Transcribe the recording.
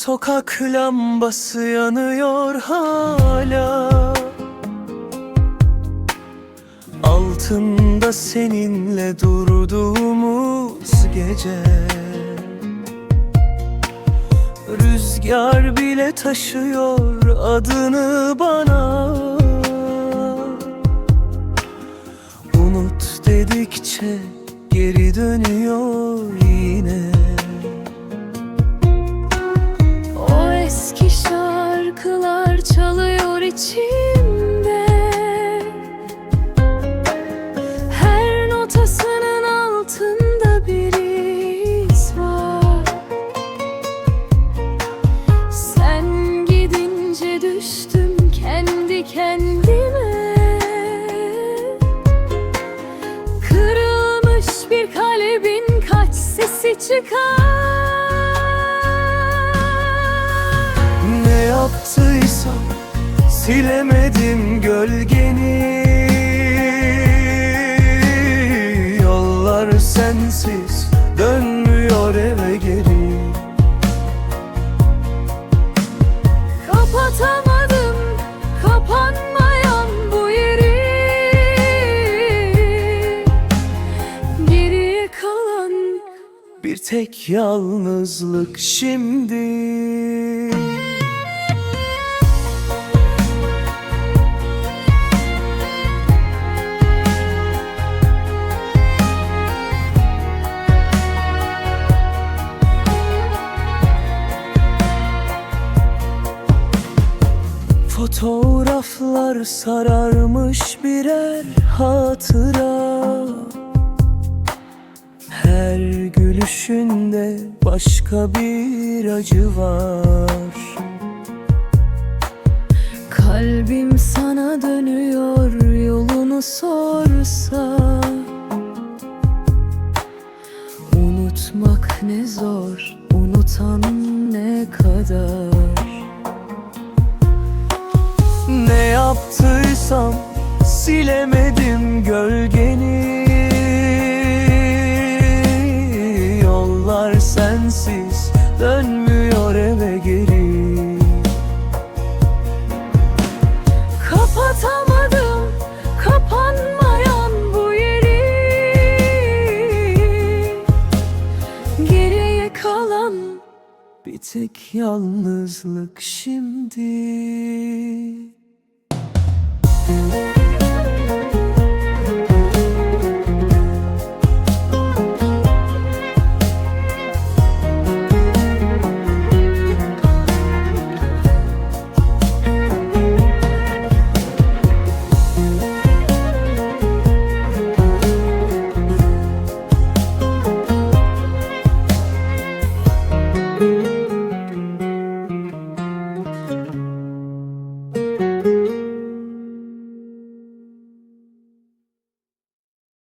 sokak lambası yanıyor hala. Altında seninle durduğumuz gece. Rüzgar bile taşıyor adını bana. Unut dedikçe geri dönüyor yine sesi çıkar. Ne yaptıysam silemedim gölgeni Bir tek yalnızlık şimdi. Fotoğraflar sararmış birer hatıra Her gülüşünde başka bir acı var. Kalbim sana dönüyor yolunu sorsa. Unutmak ne zor, unutan ne kadar. Ne yaptıysam silemedim gölgeni dönmüyor eve geri. Kapatamadım kapanmayan bu yeri. Geriye kalan Bir tek yalnızlık şimdi